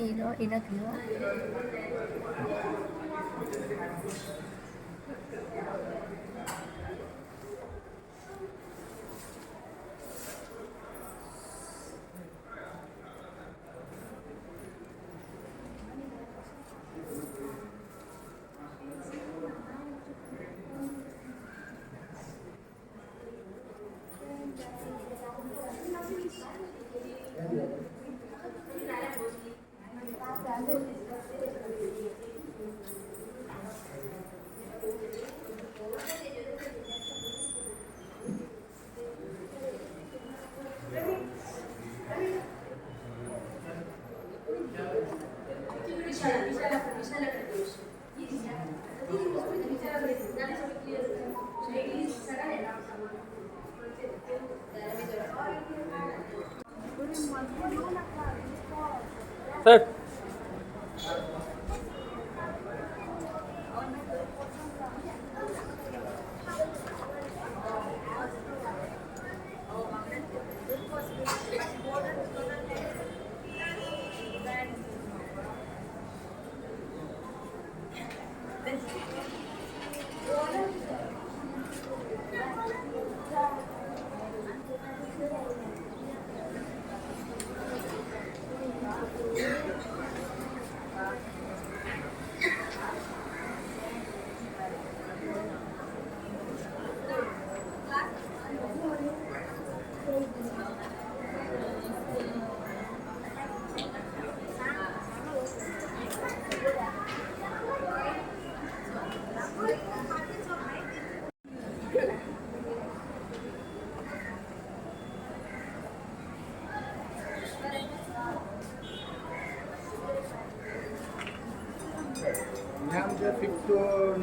一楼一个阁楼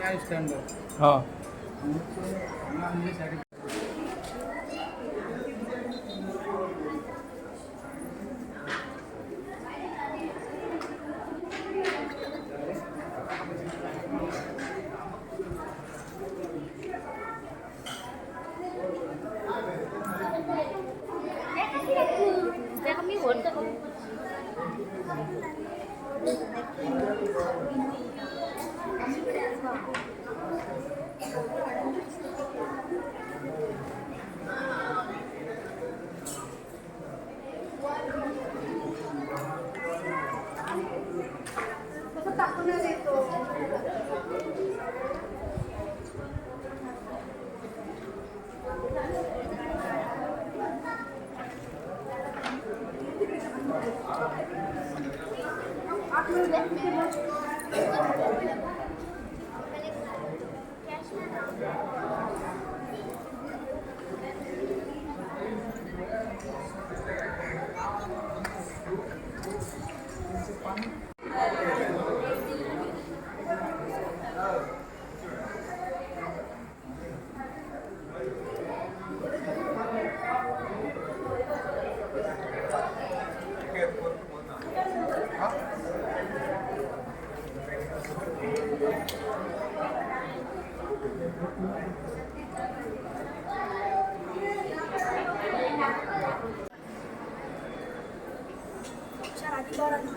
nine standard हां. 茨城。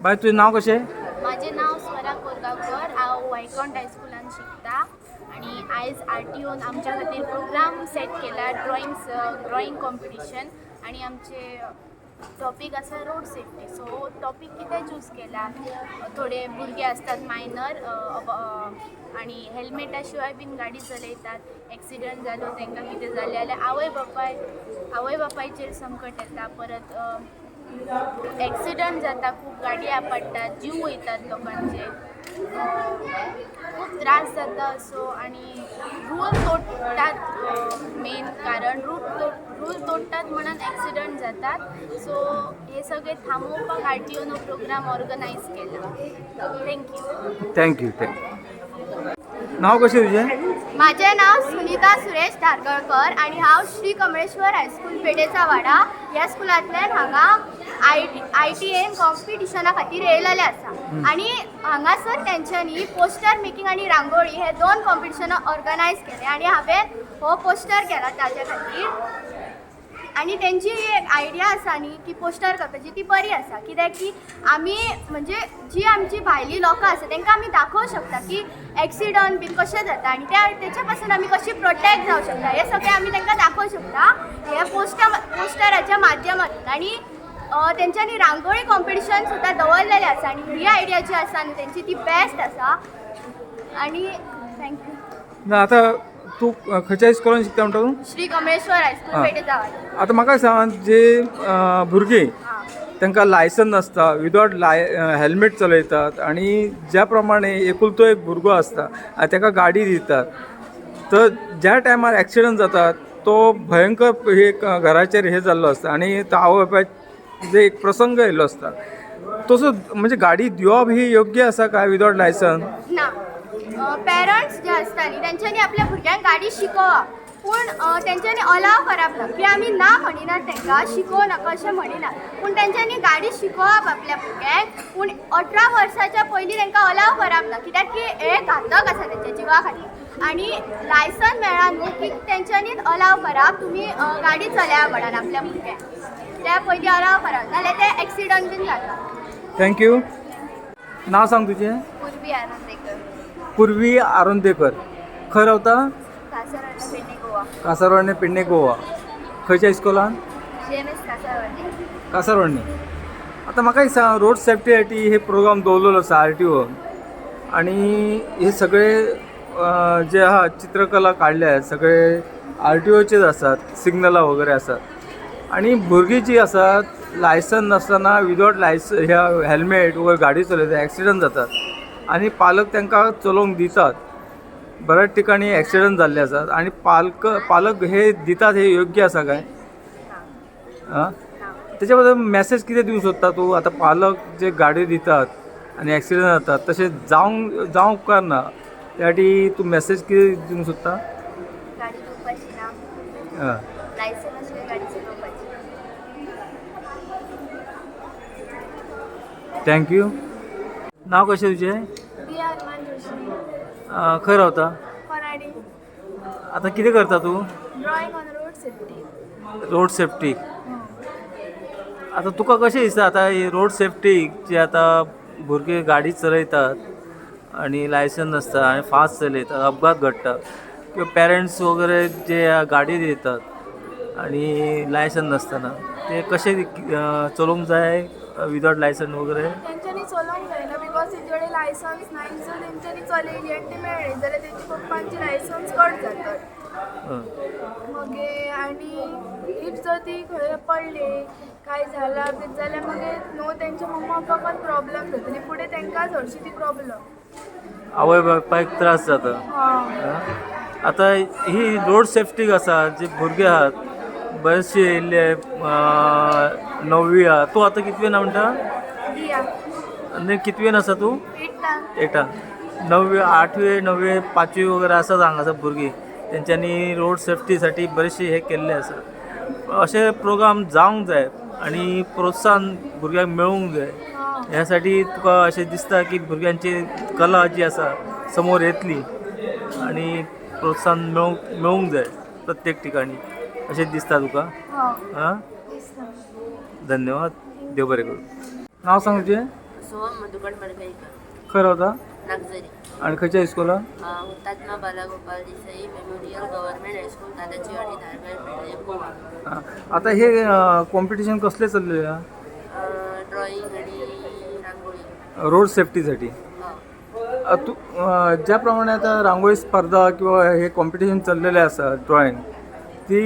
bye तुझे नाव कसे? माझे नाव स्वरा कोरगावकर. हांव वायकॉन्ट हायस्कुलान शिकता. आणि आयज आर टी ओन आमच्या खातीर प्रोग्राम सेट केला ड्रॉइंग ड्रॉइंग कॉम्पिटिशन आणि आमचे टॉपीक आसा रोड सेफ्टी सो टॉपीक कितें चूज केला? थोडे भुरगे असतात मायनर आणि हेल्मेटा शिवाय बीन गाडी चलयतात एक्सिडंट जालो तांकां कितें जालें जाल्यार आवय बापाय आवय बापायचेर संकट येता परत अ, ॲक्सिडंट जाता खूप गाडी आपडटात जीव वयतात लोकांचे. खूप त्रास जाता असो आणि रूल तोडटात मेन कारण रूल तोड रूल तोडटात म्हणून ॲक्सिडंट जातात. सो हे सगळे थांबोवपाक आर टी ओनो प्रोग्राम ऑर्गनायज केला. Thank you thank you thank you नाव कशें तुजें माझे नाव सुनीता सुरेश धारगळकर आणि हांव श्री कमळेश्वर हायस्कूल पेडेचा वाडा. ह्या स्कुलांतल्यान हांगा I T I T N कॉम्पिटिशना खातीर येयलेले आसा आणि हांगासर तेंच्यांनी पोस्टर मेकिंग आणि रांगोळी हे दोन कॉम्पिटिशनां ऑर्गनायज केले आणि हांवें हो पोस्टर केला ताजे खातीर आणि त्यांची एक आयडिया आसा न्ही की पोस्टर करपाची ती बरी आसा कित्याक की आमी म्हणजे जी आमची भायली लोकां आसा तांकां आमी दाखोवं शकता की एक्सिडंट बीन कशें जाता आनी त्या तेच्या पासून आमी कशी प्रोटेक्ट जावं शकता हे सगळें आमी तांकां दाखोवं शकता हे पोस्टर पोस्टराच्या माध्यमांतून. आनी तेंच्यांनी रांगोळी कॉम्पिटिशन सुद्दां दवरलेलें आसा आनी ही आयडिया जी आसा न्ही तेंची ती बेस्ट आसा आनी थँक्यू ना आतां तूं खंयच्या इस्कॉलान शिकता म्हणटा तूं? श्री कमळेश्वर हायस्कूल आं. पेटे जावा आतां म्हाका सांग जे भुरगीं हां. तांकां लायसन नासता विदावट लाय हेल्मेट चलयतात आणि ज्या प्रमाणे एकुलतो एक भुरगो आसता आनी ताका गाडी दितात. तर ज्या टायमार एक्सिडंट जातात तो भयंकर एक घराचेर हे जाल्लो आसता आनी तो आवय जे एक प्रसंग येयल्लो आसता तसो म्हणजे गाडी दिवप ही योग्य आसा काय विदाउट लायसन ना. पेरंट्स जे आसता न्ही तेंच्यांनी आपल्या भुरग्यांक गाडी शिकोवप पूण तेंच्यांनी अलाव करप ना की आमी ना म्हणिनात तांकां शिकोव नाका अशें म्हणिनात पूण तेंच्यांनी गाडी शिकोवप आपल्या भुरग्यांक. पूण अठरा वर्साच्या पयलीं तांकां अलाव करप ना कित्याक की हे घातक आसा तेंच्या जिवा खातीर आनी लायसन मेळ्ळा न्हू की तेंच्यांनीच अलाव करप तुमी गाडी चल्या म्हणून आपल्या भुरग्यांक. त्या पयलीं नाजाल्यार ते एक्सिडंट बीन जाता थँक्यू नाव सांग तुजें पूर्वी आनंदेकर पूर्वी आरोंदेकर खंय रावता कासाराच्या पेडणे गोवा. कासारवाडे पेडणे गोवा. खंयच्या इस्कॉलान? जी एम एस कासारवाडी आता म्हाका सांग रोड सेफ्टी खातीर हे प्रोग्राम दवरलेलो आसा आर टी ओ आणि हे सगळे जे आहा चित्रकला काडल्या सगळे आर टी ओचेच आसात सिग्नलां वगैरे आसात आणि भुरगीं जी आसात लायसन नासतना विदावट लायस ह्या हेल्मेट वगैरे गाडी चलयतात ॲक्सिडंट जातात. आणि पालक तांकां चलोवंक दितात. बऱ्याच ठिकाणी ॲक्सिडंट जाल्ले आसात आणि पालक पालक हे दितात हे योग्य आसा काय? हां. त्याच्याबद्दल मेसेज कितें दिवंक सोदता तूं? आतां पालक जे गाडी दितात आनी एक्सिडंट जातात तशें जावंक जावंक उपकारना त्या खातीर तूं मेसेज कितें दिवंक सोदता गाडी घेवपाची ना हां लायसन आसल्यार गाडी चलोवपाची थँक्यू नाव मान जोशी अं, रावता कोराडी आतां कितें करता तूं? रोड सेफ्टी रोड सेफ्टी आतां तुका कशें दिसता आतां ही रोड सेफ्टीक जे आतां भुरगे गाडी चलयतात आनी लायसन नासता आनी फास्ट चलयतात अपघात घडटा किंवा पेरंट्स वगैरे जे गाडी दितात आनी लायसन नासतना ते अं, चलोवंक जाय? विदावट लायसन वगैरे? तेंच्यांनी चलोवंक जायना बिकॉज तेंचे लायसन्स ना जर तेंच्यांनी चलयली आनी ती मेळ्ळी जाल्यार तेंची पप्पांची लायसन्स कट जातात हं. मगे आनी इफ जर ती खंय पडली काय झाला बी जाल्यार मागीर न्हू तेंच्या मम्मा पप्पाक प्रॉब्लम जातली फुडें तेंकांच हरशी ती प्रॉब्लम आवय बापायक त्रास जाता. हां. आतां ही रोड सेफ्टीक आसा जे भुरगे आहात अं, णव्वी आहा तूं आतां कितवेन म्हणटा दिया. आनी कितवेन आसा तूं? एटा. णव्वे आठवे णव्वे पांचवी वगैरे आसात हांगासर भुरगीं तेंच्यांनी रोड सेफ्टीसाठी बरेचशे हे केल्ले आसा अशे प्रोग्राम जावंक जाय आनी प्रोत्साहन भुरग्यांक मेळूंक जाय ह्या साठी तुका अशें दिसता की भुरग्यांची कला जी आसा समोर येतली आनी प्रोत्साहन मेळूंक मेळूंक जाय प्रत्येक ठिकाणी. अशें दिसता तुका हां. धन्यवाद. देव बरें करूं. नांव सांग तुजें सोहम मधुकर मडकईकर. खंय रावता नागझरी. आनी खंयच्या इस्कॉलान Hutatma Balagopal Desai memorial government high school दादाची गोवा. हां. आता हे कॉम्पिटिशन कसलें चल्लें ड्रॉइंग आणि रांगोळी. रोड सेफ्टीसाठी. अ, तू अ, ज्या प्रमाणे आता रांगोळी स्पर्धा किंवा हे कॉम्पिटिशन चाललेले आसा ड्रॉइंग ती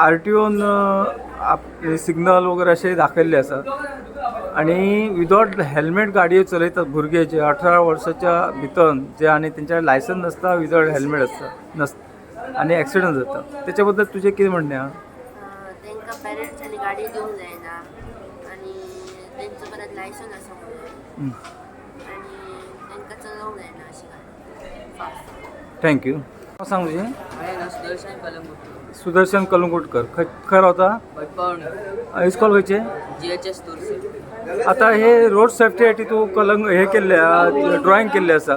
आर टी ओन आपले सिग्नल वगैरे असे दाखयल्ले आसात आणि विदाउट हेल्मेट गाडयो चलयतात भुरगे जे अठरा वर्साच्या भितर जे आणि त्यांच्या लायसन नसता विदाउट हेल्मेट आसता नस आणि ॲक्सिडंट जाता त्याच्या बद्दल तुझे कितें म्हणणें गाडी जायना आणि परत लायसन हं. थँक्यू सांग तुझें. सुदर्शन कलंगूट सुदर्शन कलंगूटकर. खंय रावता पटपावणी इस्कॉल खंयचे जी एच एस आता हे रोड सेफ्टीसाठी तू कलंग हे केल्ले ड्रॉइंग केल्ले आसा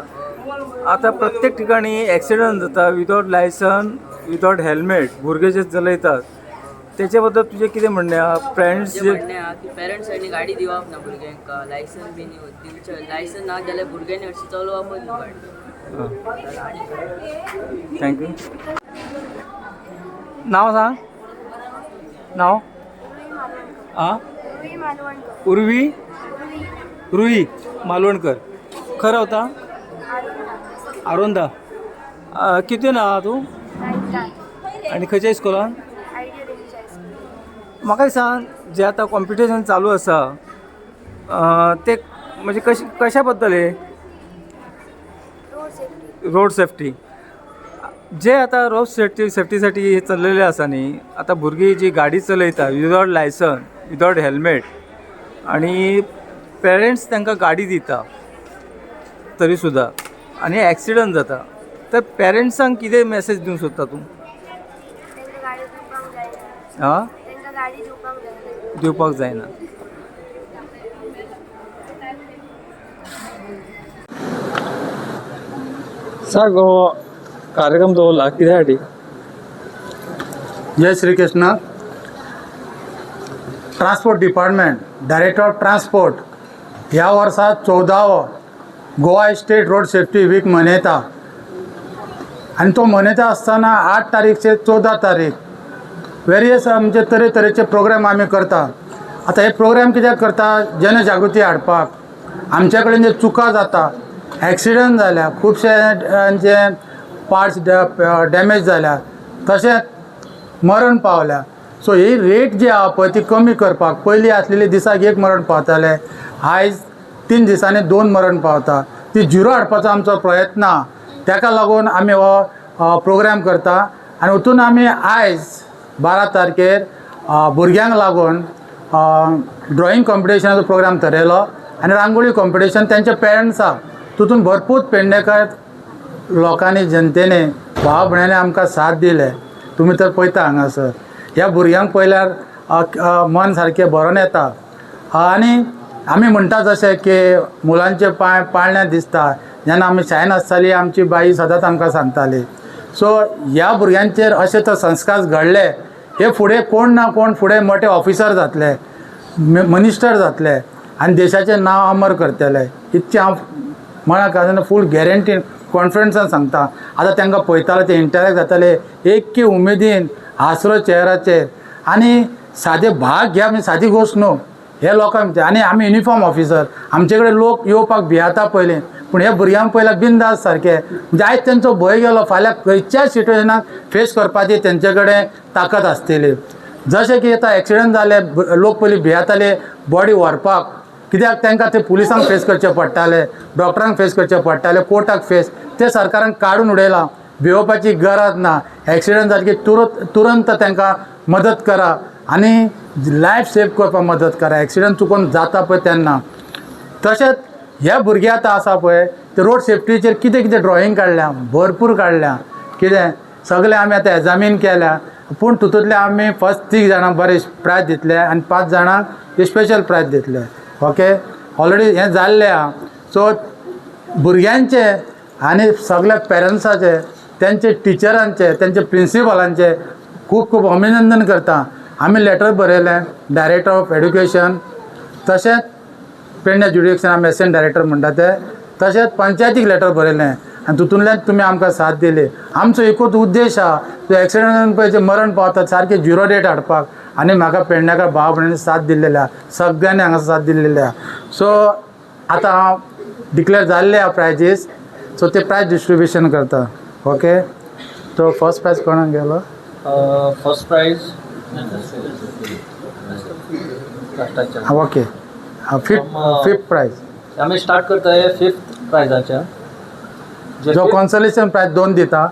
आता प्रत्येक ठिकाणी ॲक्सिडंट जाता विदाउट लायसन विदाउट हेल्मेट भुरगे जे चलयतात त्याच्या बद्दल तुझे कितें म्हणणें? आहा फ्रेंड्स जे जे म्हणणें आहा की पेरंट्सांनी गाडी दिवप ना भुरग्यांका. लायसन बी दिवचे लायसन ना जाल्यार भुरग्यांनी हरशी चलोवपूच न्हू गाडी थँक्यू नाव सांग. नाव? आ? उर्वी? रुही मालवणकर. खरं होता? आरोंदा. आ, कितून आहा तू? आणि खंयच्या इस्कॉलान म्हाका सांग जे आता कॉम्पिटिशन चालू आसा ते म्हणजे कश कशा बद्दल रोड सेफ्टी जे आता रोड सेफ्टी सेफ्टीसाठी हे चाललेले आसा न्ही. आता भुरगीं जी गाडी चलयता विदाउट लायसन विदाउट हेल्मेट आणि पेरेंट्स तांकां गाडी दिता तरी सुद्दां आनी ॲक्सिडंट जाता. तर पेरेंट्सांक कितें मॅसेज दिवंक सोदता तूं? आं दिवपाक जायना हां सांग कार्यक्रम दवरला कित्या Jai Shrikrishna transport department director of transport ह्या वर्सा चौदावो Goa state road safety week मनयता. आनी तो मनयता आसतना आठ तारीख ते चवदा तारीख. वेरियस आमचे तरेतरेचे प्रोग्राम आमी करता. आतां हे प्रोग्राम कित्याक करता? जनजागृती हाडपाक. आमचे कडेन जे चुका जाता ॲक्सिडंट जाल्या खुबशे पार्ट्स डॅमेज जाल्या तशेंच मरण पावल्या. सो ही रेट जी आहा पळय ती कमी करपाक पयलीं आसलेली दिसाक एक मरण पावताले आयज तीन दिसांनी दोन मरण पावता. ती झिरो हाडपाचो आमचो प्रयत्न आहा. ताका लागून आमी हो प्रोग्राम करता. आनी हातून आमी आयज बारा तारखेर भुरग्यांक लागून ड्रॉईंग कॉम्पिटिशनाचो प्रोग्राम थरयलो. आनी रांगोळी कॉम्पिटिशन तेंचे पेरंट्साक तितून भरपूर पेडणेकार लोकांनी जनतेने भाव भयणांनी आमकां साथ दिले तुमी तर पळयता हांगासर. ह्या भुरग्यांक पळयल्यार मन सारकें भरून येता. आनी आमी म्हणटा जशें की मुलांचे पांय पाळण्या दिसता. जेन्ना आमी शाळेन आसताली आमची बाई सदांच आमकां सांगताली. सो ह्या भुरग्यांचेर अशे तर संस्कार घडले. हे फुडें कोण ना कोण फुडें मोठे ऑफिसर जातले मिनिस्टर जातले. आनी देशाचें नांव अमर करतले. इतकें हांव मनाक फूल गॅरंटीन कॉन्फिडन्सान सांगता. आतां तांकां पळयताले ते इंटरॅक्ट जाताले एक्की उमेदीन हांसलो चेहराचेर आनी सादे भाग घ्या म्हणजे सादी गोश्ट न्हू हे लोकांक आनी आमी युनिफॉर्म ऑफिसर आमचे कडेन लोक येवपाक भियाता पयलीं पूण हे भुरग्यांक पयल्यार बिंदास सारके म्हणजे आयज तेंचो भंय गेलो फाल्यां खंयच्याय सिट्युएशनाक फेस करपाची तेंचे कडेन ताकद आसतली जशें की आतां एक्सिडंट जाले लोक पयलीं भियाताले बॉडी व्हरपाक कित्याक तांकां ते पुलिसांक फेस करचे पडटाले डॉक्टरांक फेस करचे पडटाले कोर्टाक फेस ते सरकारान काडून उडयलां. भिवपाची गरज ना. एक्सिडंट जाली की तुरंत तुरंत तांकां मदत करा. आनी लायफ सेव करपाक मदत करा. एक्सिडंट चुकून जाता पळय तेन्ना तशेंच हे भुरगे आतां आसा पळय ते रोड सेफ्टीचेर कितें कितें ड्रॉईंग काडल्या भरपूर काडल्या. कितें? सगळें आमी आतां एग्जामीन केल्या. पूण तितूंतले आमी फस्ट तीग जाणांक बरे प्रायज दितले आनी पांच जाणांक स्पेशल प्रायज दितले. ओके? ऑलरेडी हें जाल्लें आहा. सो भुरग्यांचे आनी सगळ्या पेरंट्साचे त्यांचे टिचरांचे त्यांचे प्रिंसिपलांचे खूब खूब अभिनंदन करता. आमी लेटर बरयलें डायरेक्टर ऑफ एड्युकेशन तशेंच पेडण्या ज्युडिक्शन आमी एसेंट डायरेक्टर म्हणटा ते. तशेंच पंचायतीक लेटर बरयलें आनी तितूंतल्यान तुमी आमकां साथ दिली. आमचो एकूच उद्देश आहा जो एक्सिडंटान पळय जे मरण पावतात सारके झिरो डेट हाडपाक. आनी म्हाका पेडण्याकार भाव भयणी साथ दिल्लेली आहा सगळ्यांनी हांगा साथ दिल्लेली आहा सो आतां हांव डिक्लेअर जाल्ले आहा प्रायजीस सो ते प्रायज डिस्ट्रिब्युशन करता ओके तो फर्स्ट प्रायज कोणाक गेलो? फर्स्ट हा ओके फिफ्थ फिफ्थ प्रायज आमी स्टार्ट करताय फिफ्थ प्रायजाच्या जो कॉन्सलेशन प्रायज दोन दिता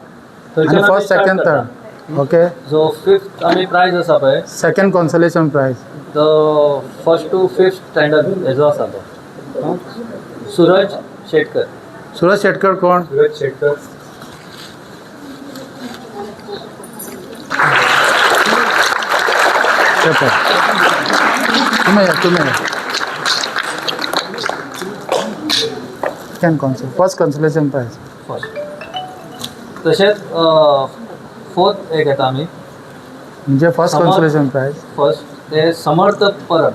फर्स्ट सेकंड थर्ड ओके जो फिफ्थ आमी प्रायज आसा पळय सेकंड कॉन्सलेशन प्रायज तो फ़र्स्ट टू फिफ्थ स्टँडर्ड हेजो आसा तो? सूरज शेटकर सुरज शेटकर कोण सूरज शेटकर पेपर तुम्ही या तुम्ही या कॉन्सल फ़र्स्ट कॉन्सलेशन प्रायज फ़र्स्ट तशेंच फोर्थ एक येता आमी म्हणजे फर्स्ट कॉन्सलेशन प्रायज फर्स्ट ते Samarth Parab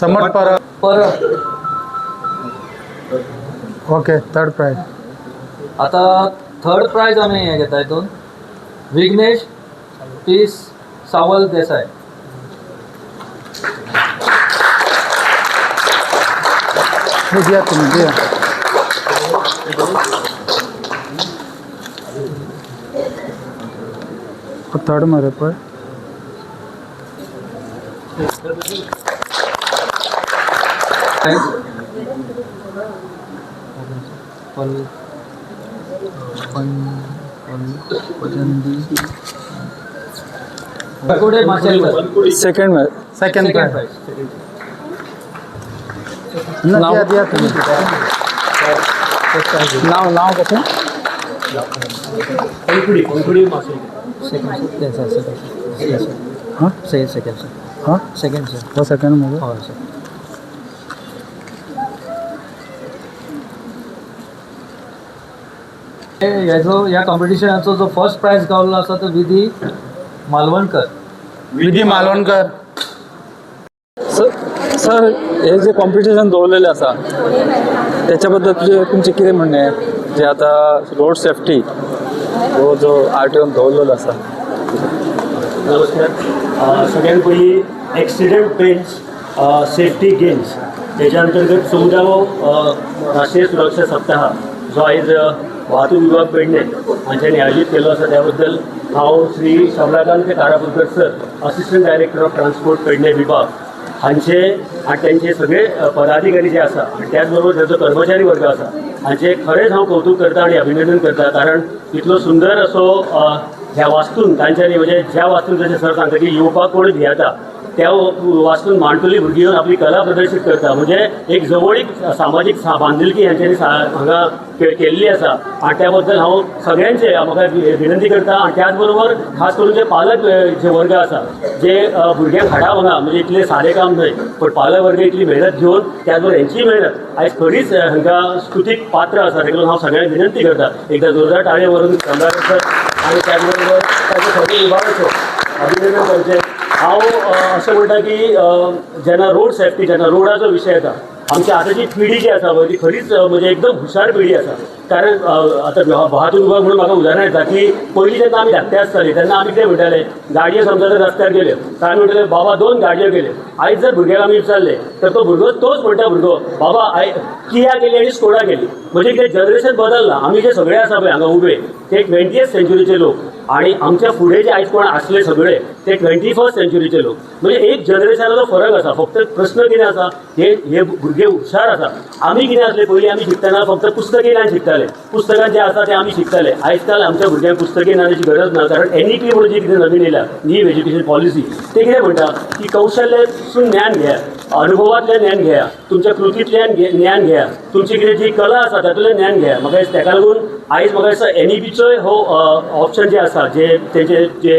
Samarth Parab Parab okay third prize आता थर्ड प्राइज आमी हे घेता हितून विघ्नेश पीस सावल देसाय हे दिया तुम्ही दिया थर्ड मरे पळय Bakude Mashelkar second second second prize prize ना दिया दिया तुम्ही नाव नाव कसं हां सेकंड सर हां सेकंड सर हो सेकंडमध्ये हय सर ह्या कॉम्पिटिशनाचो जो फर्स्ट प्राइज गावल्लो आसा तो विधी मालवणकर. विधी मालवणकर. सर सर हे जे कॉम्पिटिशन दवरलेलें आसा त्याच्याबद्दल तुझे तुमचे कितें म्हणणें आहे? जे आता रोड सेफ्टी हो जो आर टी दवरलेलो आसा नमस्कार सगळ्यात पहिली ॲक्सिडेंट पेन्स सेफ्टी गेम्स त्याच्या अंतर्गत चौदावो राष्ट्रीय सुरक्षा सप्ताह जो आयज वाहतूक विभाग पेडणे हांच्यानी आयोजित केलो आसा त्या बद्दल हांव Shri Kamalakant Karabulkar sir assistant director of transport Pernem विभाग. हांचे आणि त्यांचे सगळे पदाधिकारी जे आसा आणि त्याच बरोबर त्यांचो कर्मचारी वर्ग आसा हांचे खरेंच हांव कौतुक करता आणि अभिनंदन करता कारण इतलो सुंदर असो ह्या वास्तून तांच्यांनी म्हणजे ज्या वास्तून जशें सर सांगता की येवपाक कोण भियेता त्या वाचून माणकुली भुरगीं येवन आपली कला प्रदर्शीत करता म्हणजे एक जवळीक सामाजीक बांधिलकी हांच्यांनी हांगा केल्ली आसा आनी त्या बद्दल हांव सगळ्यांचे म्हाका विनंती करता. आनी त्याच बरोबर खास करून जे पालक जे वर्ग आसा जे भुरग्यांक हाडा हांगा म्हणजे इतलें सारे काम न्हय पण पालक वर्ग इतली मेहनत घेवन त्याच बरोबर हेंची मेहनत आयज खरीच हांगा हांकां स्तुतीक पात्र आसा ताका लागून हांव सगळ्यांक विनंती करता. एकदा जोरदार टाळे वरून कमलाकर आणि त्याचबरोबर ताचे सगळे विभागाचो अभिनंदन करचें हांव अशें म्हणटा की जेन्ना रोड सेफ्टी जेन्ना रोडाचो विशय येता आमची आतांची पिढी जी आसा पळय ती खरीच म्हणजे एकदम हुशार पिढी आसा कारण आतां वाहतूक विभाग म्हणून म्हाका उदाहरण येता की पयलीं जेन्ना आमी धाकटे आसतालीं तेन्ना आमी कितें म्हणटाले गाडयो समजा जर रस्त्यार गेल्यो तर आमी म्हणटाले बाबा दोन गाडयो गेल्यो आयज जर भुरग्याक आमी विचारले तर तो भुरगो तोच म्हणटा भुरगो बाबा आय किया गेली आनी स्कोडा गेली. म्हणजे कितें जनरेशन बदलला. आमी जे सगळे आसा पळय हांगा उबे ते ट्वेंटीएथ सेंच्युरीचे लोक. आणि आमच्या फुडें जे आयज कोण आसले सगळे ते ट्वेंटी फर्स्ट सेंच्युरीचे लोक. म्हणजे एक जनरेशनाचो फरक आसा फक्त प्रश्न कितें आसा हे हे भुरगे हुशार आसा आमी कितें आसले पयलीं आमी शिकतना फक्त पुस्तकी ज्ञान शिकताले. पुस्तकां जे आसा ते आमी शिकताले. आयज काल आमच्या भुरग्यांक पुस्तकी ज्ञानाची गरज ना कारण एन ई पी म्हणून जी कितें नवीन येयल्या न्यू एज्युकेशन पॉलिसी ते कितें म्हणटा की कौशल्यासून ज्ञान घ्या अनुभवातलें ज्ञान घेया तुमच्या कृतींतल्यान ज्ञान घेया तुमची कितें जी कला आसा तातूंतलें ज्ञान घेया. म्हाका दिसता लागून आयज म्हाका दिसता एन ई पीचोय हो ऑप्शन जे आसा जे तेजे जे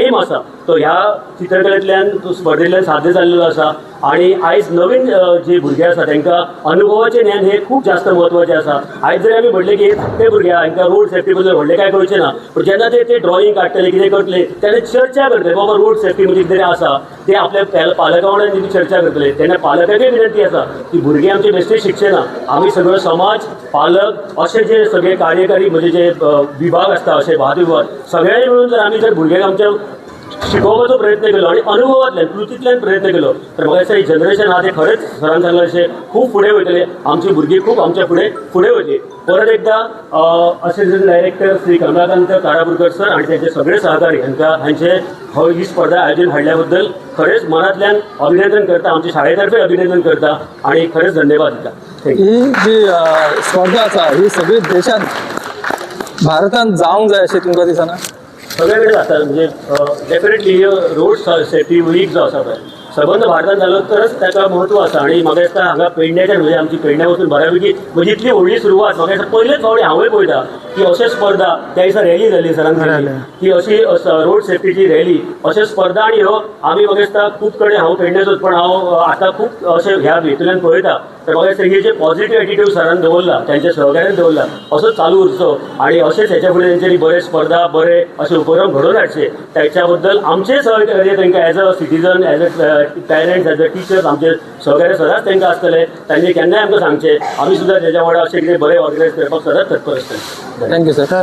एम आसा तो ह्या चित्रकलेंतल्यान तो स्पर्धेंतल्यान साध्य जाल्लेलो आसा आणि आयज नवीन जे भुरगे आसा तांकां अनुभवाचें ज्ञान हे खूब जास्त म्हत्वाचें आसा आयज जरी आमी म्हणलें की ते भुरग्या हांकां रोड सेफ्टी बद्दल व्हडलें काय कळचें ना. पूण जेन्ना ते ते ड्रॉईंग काडटले कितें करतले तेन्ना चर्चा करतले बाबा रोड सेफ्टी म्हणजे कितें आसा ते आपल्या पालकां पालका वांगडा चर्चा करतले. तेन्ना पालकांकय विनंती आसा की भुरगीं आमचे बेश्टे ना आमी सगळो समाज पालक अशें जे सगळे कार्यकारी म्हणजे जे विभाग आसता अशे वाद विभाग सगळ्यांनी मिळून जर आमी जर भुरग्यांक आमच्या शिकोवपाचो प्रयत्न केलो आणि अनुभवांतल्यान कृतींतल्यान प्रयत्न केलो. तर म्हाका ही जनरेशन आहा ते खरेंच सरान सांगलें अशें खूब फुडें वयतले आमची भुरगीं खूब आमच्या फुडें फुडें वयतली परत एकदा assistant director Shri Kamalakant Karaburkar sir आणि त्यांचे सगळे सहकारी हांकां हांचे हो ही स्पर्धा आयोजन हाडल्या बद्दल खरेंच मनांतल्यान अभिनंदन करता. आमच्या शाळेतर्फे अभिनंदन करता आणि खरेंच धन्यवाद दिता. ही जी स्पर्धा आसा ही सगळी देशांत भारतांत जावंक जाय अशें तुमकां दिसना? सगळे कडेन जाता म्हणजे डेफिनेटली रोड सेफ्टी वीक जो आसा पळय सबंद भारतांत जालो तरच ताका म्हत्व आसा आणि म्हाका दिसता हांगा पेडण्याच्यान म्हणजे आमची पेडण्या वचून बऱ्यापैकी म्हणजे इतली व्हडली सुरवात म्हाका दिसता पयलेच फावटी हांवूय पळयता की अशे स्पर्धा त्या दिसा रॅली. जाल्ली सांगली की अशी रोड सेफ्टीची रॅली अशे स्पर्धा आणि ह्यो आमी म्हाका दिसता खूब कडेन हांव पेडण्याचोच पण हांव आतां खूब अशे ह्या हेतूंतल्यान पळयता. तर म्हाका दिसता जे पॉझिटिव्ह ॲटिट्यूड सरान दवरला त्यांच्या सहकार्यान दवरला असो चालू उरचो आणि अशेच हेच्या फुडें तेंच्यांनी बरे स्पर्धा बरे अशे उपक्रम घडोवन हाडचे त्याच्या बद्दल आमचे सहकार्य तांकां as a citizen as a parents as a teachers आमचे सहकार्य सदांच तांकां आसतले तांचे केन्नाय आमकां सांगचे. आमी सुद्दां तेच्या वांगडा अशें कितें बरें ऑर्गनायज करपाक सदांच तत्पर आसतले थँक्यू सर